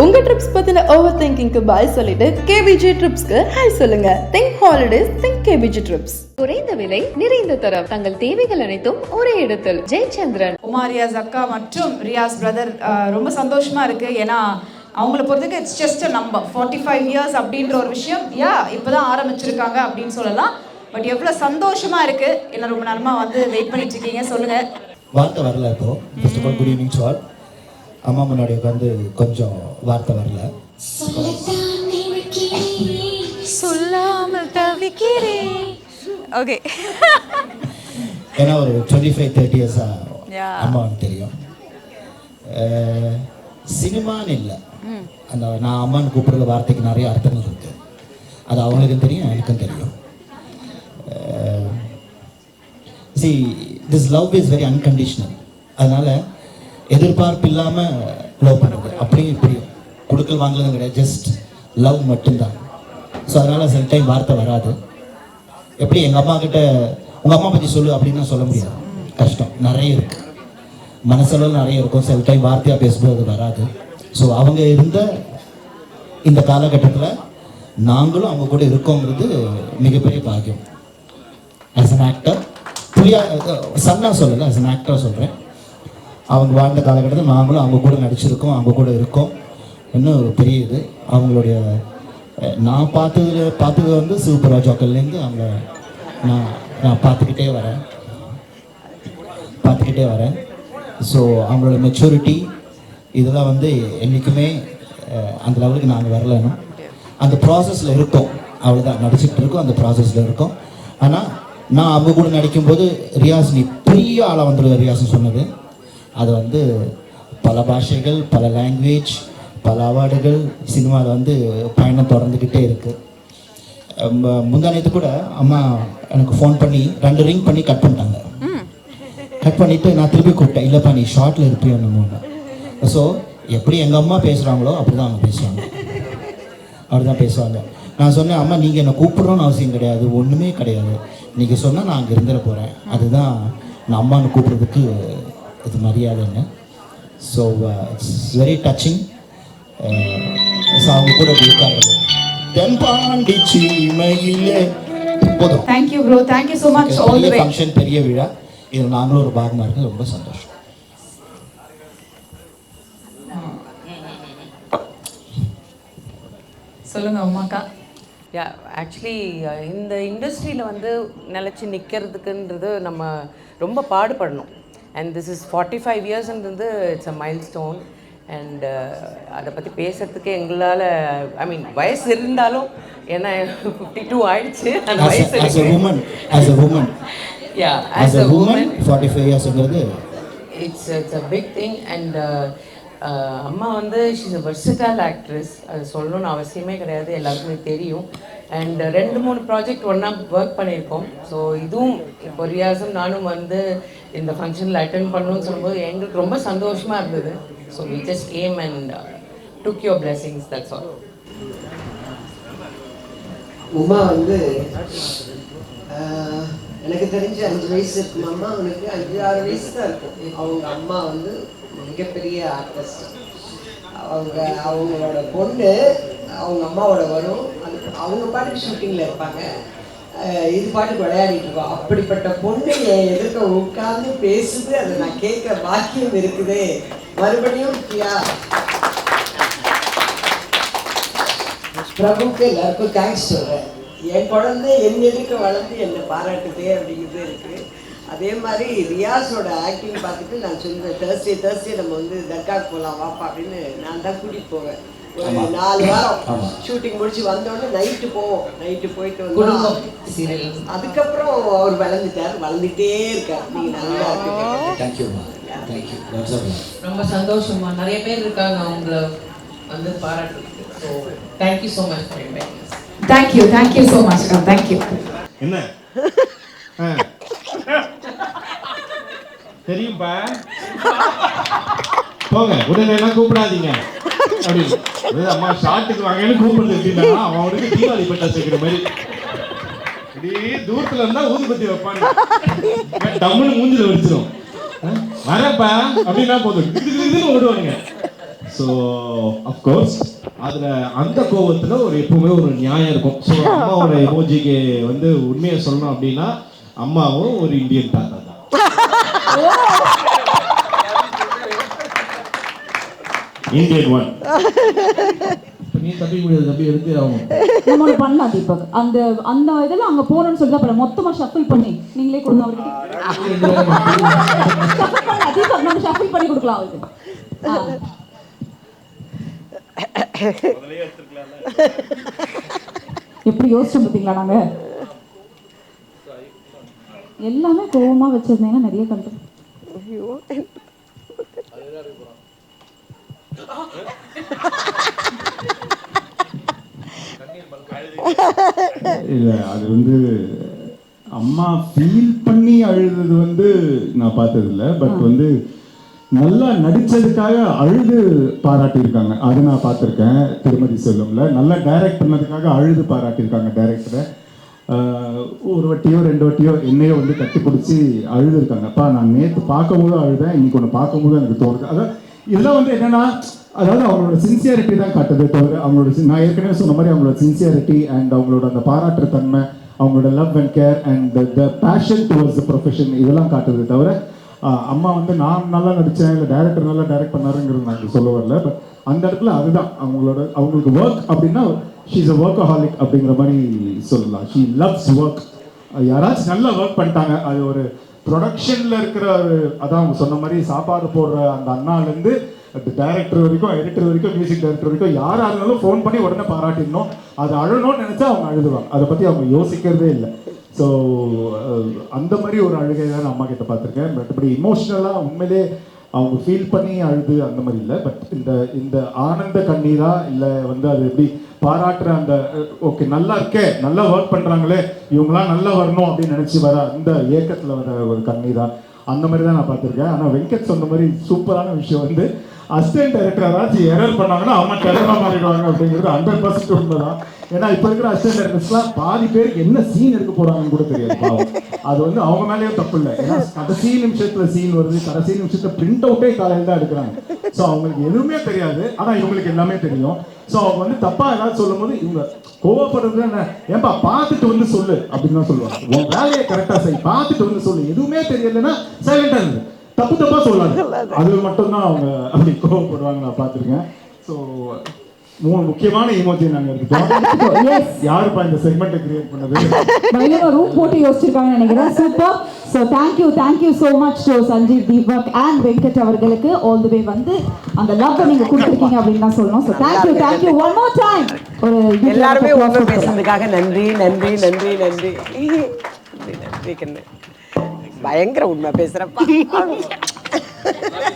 உங்க ட்ரிப்ஸ் பத்தின ஓவர் திங்கிங்க்கு பாய் சொல்லிட்டு கேவிஜி ட்ரிப்ஸ்க்கு ஹாய் சொல்லுங்க. Think holidays think KVG trips குறைந்த விலை நிறைந்த தரம். தங்கள் தேவைகள் அனைத்தும் ஒரே இடத்தில். ஜெயச்சந்திரன். உமா ரியாஸ் அக்கா மற்றும் ரியாஸ் பிரதர் ரொம்ப சந்தோஷமா இருக்கு. ஏன்னா அவங்கள பொறுத்தவரைக்கும் it's just number forty five years அப்படின்ற ஒரு விஷயம் யா இப்போதான் ஆரம்பிச்சிருக்காங்க அப்படின்னு சொல்லலாம். பட் எவ்வளோ சந்தோஷமா இருக்கு. என்ன ரொம்ப நேரமா வந்து வெயிட் பண்ணிட்டு இருக்கீங்க. சொல்லுங்க. வார்த்தை வரல இப்போ. First of all good evening to all அம்மா முன்னாடி உட்காந்து கொஞ்சம் வார்த்தை வரல. சொல்லாமல் தவிக்கிறேன். ஓகே ஏன்னா ஒரு டுவெண்ட்டி ஃபைவ் தேர்ட்டி இயர்ஸாக. அம்மாவுக்கு தெரியும். சினிமான்னு இல்லை. அந்த நான் அம்மான்னு கூப்பிடுற வார்த்தைக்கு நிறைய அர்த்தங்கள் இருக்கு. அது அவங்களுக்கும் தெரியும் எனக்கும் தெரியும். See this love is very unconditional அதனால எதிர்பார்ப்பு இல்லாமல் லவ் பண்ணுறது அப்படியும் இப்படியும் கொடுக்கல் வாங்கலதும் கிடையாது. ஜஸ்ட் லவ் மட்டும்தான். ஸோ அதனால சில டைம் வார்த்தை வராது. எப்படி எங்கள் அம்மா கிட்ட உங்கள் அம்மா பற்றி சொல்லு அப்படின்னு சொல்ல முடியாது. கஷ்டம். நிறைய இருக்கு. மனசளவில் நிறைய இருக்கும். சில டைம் வார்த்தையாக பேசும்போது அது வராது. ஸோ அவங்க இருந்த இந்த காலகட்டத்தில் நாங்களும் அவங்க கூட இருக்கோங்கிறது மிகப்பெரிய பாக்கியம். ஆஸ் அன் ஆக்டர் புரியா சன்னா சொல்லலை. ஆஸ் அன் ஆக்டர் சொல்கிறேன் அவங்க வாழ்ந்த காலகட்டத்தில் நாங்களும் அவங்க கூட நடிச்சிருக்கோம் அவங்க கூட இருக்கோம். இன்னும் ஒரு பெரிய இது. அவங்களுடைய நான் பார்த்தது பார்த்தது வந்து சிவபுராஜாக்கள்லேருந்து அவங்க நான் நான் பார்த்துக்கிட்டே வரேன். பார்த்துக்கிட்டே வரேன். ஸோ அவங்களோட மெச்சூரிட்டி இதெல்லாம் வந்து என்றைக்குமே அந்த லெவலுக்கு நாங்கள் வரலனும் அந்த ப்ராசஸில் இருக்கோம். அவ்வளோதான் நடிச்சிட்டு இருக்கோம் அந்த ப்ராசஸில் இருக்கோம். ஆனால் நான் அவங்க கூட நடிக்கும்போது ரியாஸ் நீ பெரிய ஆளாக வந்துடுவேன் ரியாஸ்னு சொன்னது. அது வந்து பல பாஷைகள் பல லாங்குவேஜ் பல அவார்டுகள் சினிமாவில் வந்து பயணம் தொடர்ந்துக்கிட்டே இருக்குது முந்தானத்து கூட அம்மா எனக்கு ஃபோன் பண்ணி ரெண்டு ரிங் பண்ணி கட் பண்ணிட்டாங்க. கட் பண்ணிவிட்டு நான் திருப்பி கூப்பிட்டேன். இல்லைப்பா நீ ஷார்ட்டில் இருப்பியோ என்னமோ. ஸோ எப்படி எங்கள் அம்மா பேசுகிறாங்களோ அப்படி தான் அவங்க பேசுவாங்க. அப்படி தான் பேசுவாங்க. நான் சொன்னேன் அம்மா நீங்கள் என்னை கூப்பிடணும்னு அவசியம் கிடையாது. ஒன்றுமே கிடையாது. நீங்கள் சொன்னால் நான் அங்கே இருந்துட போகிறேன் அதுதான் நான் அம்மான்னு கூப்பிட்றதுக்கு இது மரியாதைன்னு so it's very touching so அவங்க கூட உட்கார்றது தென்பாண்டி சீமையிலே. போதும். Thank you bro thank you so much all the function பெரிய விழா. இது நாங்களும் ஒரு பாகமாக இருக்கு. ரொம்ப சந்தோஷம். சொல்லுங்க உமாக்கா. யா ஆக்சுவலி இந்த இண்டஸ்ட்ரியில் வந்து நிலச்சி நிற்கிறதுக்குன்றது நம்ம ரொம்ப பாடுபடணும். And this is forty five இயர்ஸ்ன்றது it's a milestone and அதை பற்றி பேசுறதுக்கே எங்களால் ஐ மீன் வயசு இருந்தாலும் ஏன்னா ஃபிஃப்டி டூ ஆயிடுச்சு. அந்த வயசு a, as a woman as a woman. Yeah as as a a woman woman 45 இயர்ஸ்ங்கிறது it's it's a big thing and அம்மா வந்து ஷீஸ் அ வெர்சிட்டல் ஆக்ட்ரஸ் அது சொல்லணும்னு அவசியமே கிடையாது. எல்லாருக்குமே தெரியும். அண்ட் uh, ரெண்டு மூணு ப்ராஜெக்ட் ஒன்றா ஒர்க் பண்ணியிருக்கோம். ஸோ இதுவும் இப்போ ரியாஸும் நானும் வந்து இந்த ஃபங்க்ஷனில் அட்டன் பண்ணணும்னு சொல்லும்போது எங்களுக்கு ரொம்ப சந்தோஷமாக இருந்தது. So we just came and took your blessings that's all Uma வந்து எனக்கு தெரிஞ்ச அஞ்சு வயசு இருக்கும் அம்மா அவனுக்கு அஞ்சு ஆறு வயசு தான் இருக்கும் அவங்க அம்மா வந்து மிகப்பெரிய ஆர்டிஸ்ட் அவங்க அவங்களோட பொண்ணு அவங்க அம்மாவோட வரும். அவங்க பாட்டுக்கு ஷூட்டிங்கில் இருப்பாங்க. இது பாட்டுக்கு விளையாடிட்டு இருக்கோம். அப்படிப்பட்ட பொண்ணு என் எதிர்க்க உட்கார்ந்து பேசுது. அதை நான் கேட்குற பாக்கியம் இருக்குதே. மறுபடியும் பிரியா பிரபுக்கு எல்லாருக்கும் தேங்க்ஸ் சொல்கிறேன் என் குழந்தை என் எதுக்கு வளர்ந்து என்னை பாராட்டுதே அப்படிங்கிறது இருக்கு. அதே மாதிரி ரியாஸோட ஆக்டிங் பார்த்துட்டு நான் சொல்லுவேன் தேர்ஸ்டே தேர்ஸ்டே நம்ம வந்து தர்காக்கு போகலாம் வாப்பா அப்படின்னு நான் தான் கூட்டிகிட்டு போவேன். ஒரு. நாலு வாரம். ஷூட்டிங் முடிச்சு வந்தோடனே நைட்டு போவோம் நைட்டு போயிட்டு குடும்பம் வந்து சீரியல். அதுக்கப்புறம் அவர் வளர்ந்துட்டார். வளர்ந்துட்டே இருக்கார். நீங்கள் நல்லா இருக்கு தேங்க்யூம்மா தேங்க்யூ லாட்ஸ் ஆஃப் ரொம்ப சந்தோஷமா நிறைய பேர் இருக்காங்க அவங்கள வந்து பாராட்டுறதுக்கு. So thank you so much for inviting thank you thank you so much thank you என்ன? ஆ. தெரியும்பா? போங்க. உடனே கூப்பிடாதீங்க. அப்படின்னு அம்மா ஷாட்டுக்கு வாங்கன்னு கூப்பிட்டு எப்படின்னா அவன் அவனுக்கு தீபாவளி பட்டா வைக்கிற மாதிரி. இப்படி தூரத்துல இருந்தா ஊதுபத்தி வைப்பாங்க டம்முன்னு மூஞ்சில வச்சிரும் வரப்பா அப்படின்னா போதும். இது இதுன்னு ஓடுவானுங்க. ஸோ அஃப்கோர்ஸ் அதில் அந்த கோவத்தில் ஒரு எப்பவுமே ஒரு நியாயம் இருக்கும். ஸோ அம்மாவோட எமோஜிக்கு வந்து உண்மையை சொல்லணும் அப்படின்னா அம்மாவும் ஒரு இந்தியன் தாத்தா தான். இந்தியன் ஒன் நீ தப்பிக்க முடியாது தப்பி எடுத்து ஆகும் நம்ம ஒண்ணு பண்ணலாம் தீபக் அந்த அந்த இதெல்லாம் அங்க போறோம்னு சொல்லி அப்புறம் மொத்தமா ஷஃபிள் பண்ணி நீங்களே கொடுங்க அவருக்கு. ஷஃபிள் பண்ணலாம் தீபக் நம்ம ஷஃபிள் பண்ணி கொடுக்கலாம் அவருக்கு. எப்படி யோசிச்சோம் பார்த்தீங்களா நாங்க? எல்லாமே கோவமா வச்சிருந்தீங்கன்னா நிறைய கண்டு. இல்லை அது வந்து அம்மா ஃபீல் பண்ணி அழுதது வந்து நான் பார்த்ததில்ல. பட் வந்து நல்லா நடிச்சதுக்காக அழுது பாராட்டியிருக்காங்க. அதை நான் பார்த்துருக்கேன். திருமதி செல்வம்ல. நல்லா டைரக்ட் பண்ணதுக்காக அழுது பாராட்டியிருக்காங்க டைரக்டரை ஒரு வட்டியோ ரெண்டு வட்டியோ என்னையோ வந்து கட்டி பிடிச்சி அழுதுருக்காங்க. அப்பா நான் நேற்று பார்க்கும்போது அழுதேன். இன்னைக்கு ஒன்று பார்க்கும்போது எனக்கு தோணுது. அதான் இதெல்லாம் வந்து என்னன்னா அதாவது அவங்களோட சின்சியாரிட்டி தான் காட்டுது தவிர அவங்களோட நான் ஏற்கனவே சொன்ன மாதிரி அவங்களோட சின்சியாரிட்டி அண்ட் அவங்களோட அந்த பாராட்டுற தன்மை அவங்களோட love and care and the passion towards the profession இதெல்லாம் காட்டுது தவிர அம்மா வந்து நான் நல்லா நடித்தேன் இல்லை டைரக்டர் நல்லா டைரக்ட் பண்ணாருங்கிறது நான் சொல்ல வரல. பட் அந்த இடத்துல அதுதான் அவங்களோட அவங்களுக்கு ஒர்க் அப்படின்னா ஷீஸ் அ ஒர்க் ஹாலிக் அப்படிங்கிற மாதிரி சொல்லலாம். ஷீ லவ்ஸ் ஒர்க் யாராச்சும் நல்லா ஒர்க் பண்ணிட்டாங்க அது ஒரு ப்ரொடக்ஷனில் இருக்கிற அதான் அவங்க சொன்ன மாதிரி சாப்பாடு போடுற அந்த அண்ணாலேருந்து டைரக்டர் வரைக்கும் எடிட்டர் வரைக்கும் மியூசிக் டைரக்டர் வரைக்கும் யாராக இருந்தாலும் ஃபோன் பண்ணி உடனே பாராட்டிடணும். அது அழணும்னு நினச்சா அவங்க அழுதுவாங்க அதை பற்றி அவங்க யோசிக்கிறதே இல்லை. ஸோ அந்த மாதிரி ஒரு அழுகை தான் நான் அம்மா கிட்ட பார்த்துருக்கேன். மற்றபடி இமோஷ்னலாக உண்மையிலே அவங்க ஃபீல் பண்ணி அழுது அந்த மாதிரி இல்லை. பட் இந்த இந்த ஆனந்த கண்ணீரா இல்லை வந்து அது எப்படி பாராட்டுற அந்த ஓகே நல்லா இருக்கே நல்லா ஒர்க் பண்ணுறாங்களே இவங்களாம் நல்லா வரணும் அப்படின்னு நினச்சி வர அந்த ஏக்கத்தில் வர ஒரு கண்ணீரா அந்த மாதிரி தான் நான் பார்த்துருக்கேன். ஆனால் வெங்கட் சொன்ன மாதிரி சூப்பரான விஷயம் வந்து அசிஸ்டன்ட் டைரக்டர் யாராச்சும் எரர் பண்ணாங்கன்னா அவங்க டெரரா மாறிடுவாங்க அப்படிங்கிறது ஹண்ட்ரட் பர்சன்ட் உண்மைதான். ஏன்னா இப்போ இருக்கிற அசிஸ்டன்ட் டைரக்டர்ஸ்லாம் பாதி பேருக்கு என்ன சீன் எடுக்க போறாங்கன்னு கூட தெரியாது பாவம். அது வந்து அவங்க மேலேயும் தப்பு இல்லை. ஏன்னா கடைசி நிமிஷத்துல சீன் வருது கடைசி நிமிஷத்துல பிரிண்ட் அவுட்டே காலையில் தான் எடுக்கிறாங்க. ஸோ அவங்களுக்கு எதுவுமே தெரியாது. ஆனால் இவங்களுக்கு எல்லாமே தெரியும். ஸோ அவங்க வந்து தப்பா ஏதாவது சொல்லும்போது இவங்க கோவப்படுறது என்ன? ஏன்பா பார்த்துட்டு வந்து சொல்லு அப்படின்னு தான் சொல்லுவாங்க. உன் வேலையை கரெக்டாக செய். பார்த்துட்டு வந்து சொல்லு. எதுவுமே தெரியலன்னா சைலண்டாக இருந்து தப்பு தப்பா சொல்லாது அது மட்டும்தான் அவங்க அப்படி கோவப்படுவாங்க நான் பார்த்துருக்கேன். ஸோ மூணு முக்கியமான இமோஜி நாங்க எஸ் யாருப்பா இந்த செக்மெண்ட்டை கிரியேட் பண்ணது? பயங்கர ரூம் போட்டு யோசிச்சிருக்காங்கன்னு நினைக்கிறேன். Super so thank you thank you so much to Sanjeev Deepak and Venkat அவர்களுக்கு. ஆல் தி வே வந்து அந்த லவ் நீங்க கொடுத்துருக்கீங்க அப்படின்னு தான் சொல்லணும். So thank you thank you one more time ஒரு எல்லாருமே கொடுக்கலாம். பேசுனதுக்காக நன்றி நன்றி நன்றி நன்றி. நன்றி நன்றி கண்ணு பயங்கர உண்மை பேசுகிறப்பா